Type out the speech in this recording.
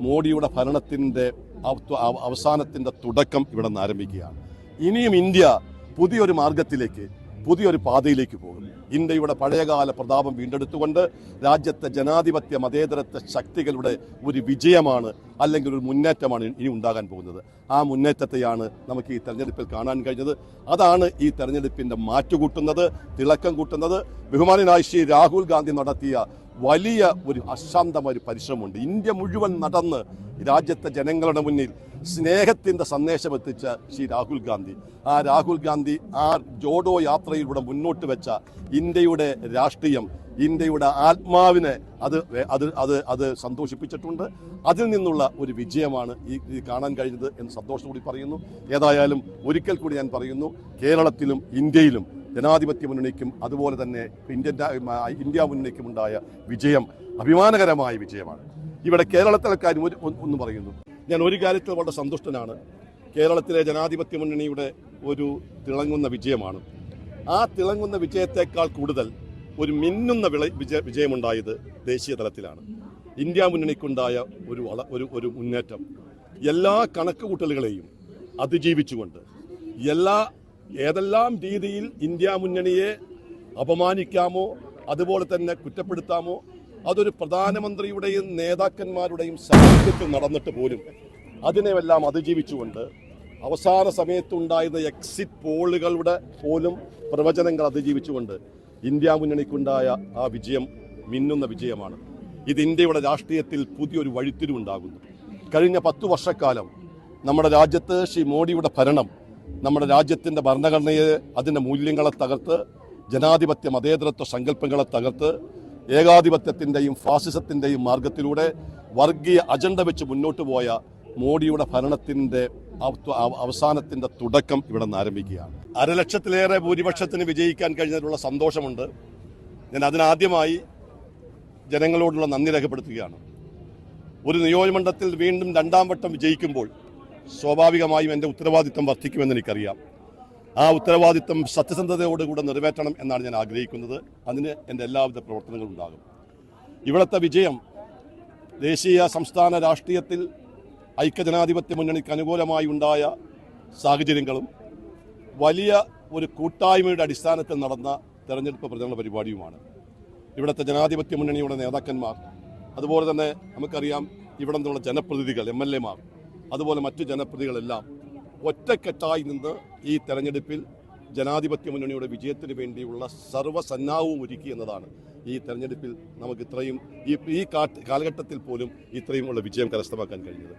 മോഡിയുടെ ഭരണത്തിന്റെ അവ- അവ- അവസാനത്തിന്റെ തുടക്കം ഇവിടെ നിന്ന് ആരംഭിക്കുകയാണ്. ഇനിയും ഇന്ത്യ പുതിയൊരു മാർഗത്തിലേക്ക് പുതിയൊരു പാതയിലേക്ക് പോകും. ഇന്ത്യയുടെ പഴയകാല പ്രതാപം വീണ്ടെടുത്തുകൊണ്ട് രാജ്യത്തെ ജനാധിപത്യ മതേതരത്വ ശക്തികളുടെ ഒരു വിജയമാണ് അല്ലെങ്കിൽ ഒരു മുന്നേറ്റമാണ് ഇനി ഉണ്ടാകാൻ പോകുന്നത്. ആ മുന്നേറ്റത്തെയാണ് നമുക്ക് ഈ തെരഞ്ഞെടുപ്പിൽ കാണാൻ കഴിഞ്ഞത്. അതാണ് ഈ തെരഞ്ഞെടുപ്പിന്റെ മാറ്റുകൂട്ടുന്നത് തിളക്കം കൂട്ടുന്നത്. ബഹുമാനായ ശ്രീ രാഹുൽ ഗാന്ധി നടത്തിയ വലിയ ഒരു അശാന്തമായ ഒരു പരിശ്രമമുണ്ട്. ഇന്ത്യ മുഴുവൻ നടന്ന് രാജ്യത്തെ ജനങ്ങളുടെ മുന്നിൽ സ്നേഹത്തിന്റെ സന്ദേശം എത്തിച്ച ശ്രീ രാഹുൽ ഗാന്ധി. ആ രാഹുൽ ഗാന്ധി ആ ജോഡോ യാത്രയിലൂടെ മുന്നോട്ട് വെച്ച ഇന്ത്യയുടെ രാഷ്ട്രീയം ഇന്ത്യയുടെ ആത്മാവിനെ അത് അത് അത് അത് സന്തോഷിപ്പിച്ചിട്ടുണ്ട്. അതിൽ നിന്നുള്ള ഒരു വിജയമാണ് ഈ കാണാൻ കഴിഞ്ഞത് എന്ന് സന്തോഷത്തോടെ പറയുന്നു. ഏതായാലും ഒരിക്കൽ കൂടി ഞാൻ പറയുന്നു കേരളത്തിലും ഇന്ത്യയിലും ജനാധിപത്യ മുന്നണിക്കും അതുപോലെ തന്നെ ഇന്ത്യൻ ഇന്ത്യ മുന്നണിക്കും ഉണ്ടായ വിജയം അഭിമാനകരമായ വിജയമാണ്. ഇവിടെ കേരളത്തിലെ കാര്യം ഒരു ഒന്ന് ഒന്ന് പറയുന്നു. ഞാൻ ഒരു കാര്യത്തിൽ വളരെ സന്തുഷ്ടനാണ്. കേരളത്തിലെ ജനാധിപത്യ മുന്നണിയുടെ ഒരു തിളങ്ങുന്ന വിജയമാണ്. ആ തിളങ്ങുന്ന വിജയത്തെക്കാൾ കൂടുതൽ ഒരു മിന്നുന്ന വിള വിജയ വിജയമുണ്ടായത് ദേശീയ തലത്തിലാണ്. ഇന്ത്യ മുന്നണിക്കുണ്ടായ ഒരു വള ഒരു ഒരു മുന്നേറ്റം. എല്ലാ കണക്കുകൂട്ടലുകളെയും അതിജീവിച്ചുകൊണ്ട് എല്ലാ ഏതെല്ലാം രീതിയിൽ ഇന്ത്യ മുന്നണിയെ അപമാനിക്കാമോ അതുപോലെ തന്നെ കുറ്റപ്പെടുത്താമോ അതൊരു പ്രധാനമന്ത്രിയുടെയും നേതാക്കന്മാരുടെയും സാന്നിധ്യത്തിൽ നടന്നിട്ട് പോലും അതിനെല്ലാം അതിജീവിച്ചുകൊണ്ട് അവസാന സമയത്തുണ്ടായിരുന്ന എക്സിറ്റ് പോളുകളുടെ പോലും പ്രവചനങ്ങൾ അതിജീവിച്ചുകൊണ്ട് ഇന്ത്യ മുന്നണിക്കുണ്ടായ ആ വിജയം മിന്നുന്ന വിജയമാണ്. ഇത് ഇന്ത്യയുടെ രാഷ്ട്രീയത്തിൽ പുതിയൊരു വഴിത്തിരിവുണ്ടാകുന്നു. കഴിഞ്ഞ പത്തു വർഷക്കാലം നമ്മുടെ രാജ്യത്ത് ശ്രീ മോഡിയുടെ ഭരണം നമ്മുടെ രാജ്യത്തിന്റെ ഭരണഘടനയെ അതിന്റെ മൂല്യങ്ങളെ തകർത്ത് ജനാധിപത്യ മതേതരത്വ സങ്കല്പങ്ങളെ തകർത്ത് ഏകാധിപത്യത്തിന്റെയും ഫാസിസത്തിന്റെയും മാർഗത്തിലൂടെ വർഗീയ അജണ്ട വെച്ച് മുന്നോട്ട് പോയ മോഡിയുടെ ഭരണത്തിന്റെ അവ- അവ- അവസാനത്തിന്റെ തുടക്കം ഇവിടെ നിന്ന് ആരംഭിക്കുകയാണ്. അരലക്ഷത്തിലേറെ ഭൂരിപക്ഷത്തിന് വിജയിക്കാൻ കഴിഞ്ഞതിലുള്ള സന്തോഷമുണ്ട്. ഞാൻ അതിനാദ്യമായി ജനങ്ങളോടുള്ള നന്ദി രേഖപ്പെടുത്തുകയാണ്. ഒരു നിയോജകമണ്ഡലത്തിൽ വീണ്ടും രണ്ടാം വട്ടം വിജയിക്കുമ്പോൾ സ്വാഭാവികമായും എന്റെ ഉത്തരവാദിത്തം വർദ്ധിക്കുമെന്ന് എനിക്കറിയാം. ആ ഉത്തരവാദിത്തം സത്യസന്ധതയോടുകൂടെ നിറവേറ്റണം എന്നാണ് ഞാൻ ആഗ്രഹിക്കുന്നത്. അതിന് എന്റെ എല്ലാവിധ പ്രവർത്തനങ്ങളും ഉണ്ടാകും. ഇവിടുത്തെ വിജയം ദേശീയ സംസ്ഥാന രാഷ്ട്രീയത്തിൽ ഐക്യജനാധിപത്യ മുന്നണിക്ക് അനുകൂലമായി ഉണ്ടായ സാഹചര്യങ്ങളും വലിയ ഒരു കൂട്ടായ്മയുടെ അടിസ്ഥാനത്തിൽ നടന്ന തെരഞ്ഞെടുപ്പ് പ്രചരണ പരിപാടിയുമാണ്. ഇവിടുത്തെ ജനാധിപത്യ മുന്നണിയുടെ നേതാക്കന്മാർ അതുപോലെ തന്നെ നമുക്കറിയാം ഇവിടെ നിന്നുള്ള ജനപ്രതിനിധികൾ എം എൽ എമാർ അതുപോലെ മറ്റു ജനപ്രതികളെല്ലാം ഒറ്റക്കെട്ടായി നിന്ന് ഈ തെരഞ്ഞെടുപ്പിൽ ജനാധിപത്യ മുന്നണിയുടെ വിജയത്തിന് വേണ്ടിയുള്ള സർവസന്നാഹവും ഒരുക്കി എന്നതാണ് ഈ തെരഞ്ഞെടുപ്പിൽ നമുക്ക് ഇത്രയും ഈ ഈ കാലഘട്ടത്തിൽ പോലും ഇത്രയും ഉള്ള വിജയം കരസ്ഥമാക്കാൻ കഴിഞ്ഞത്.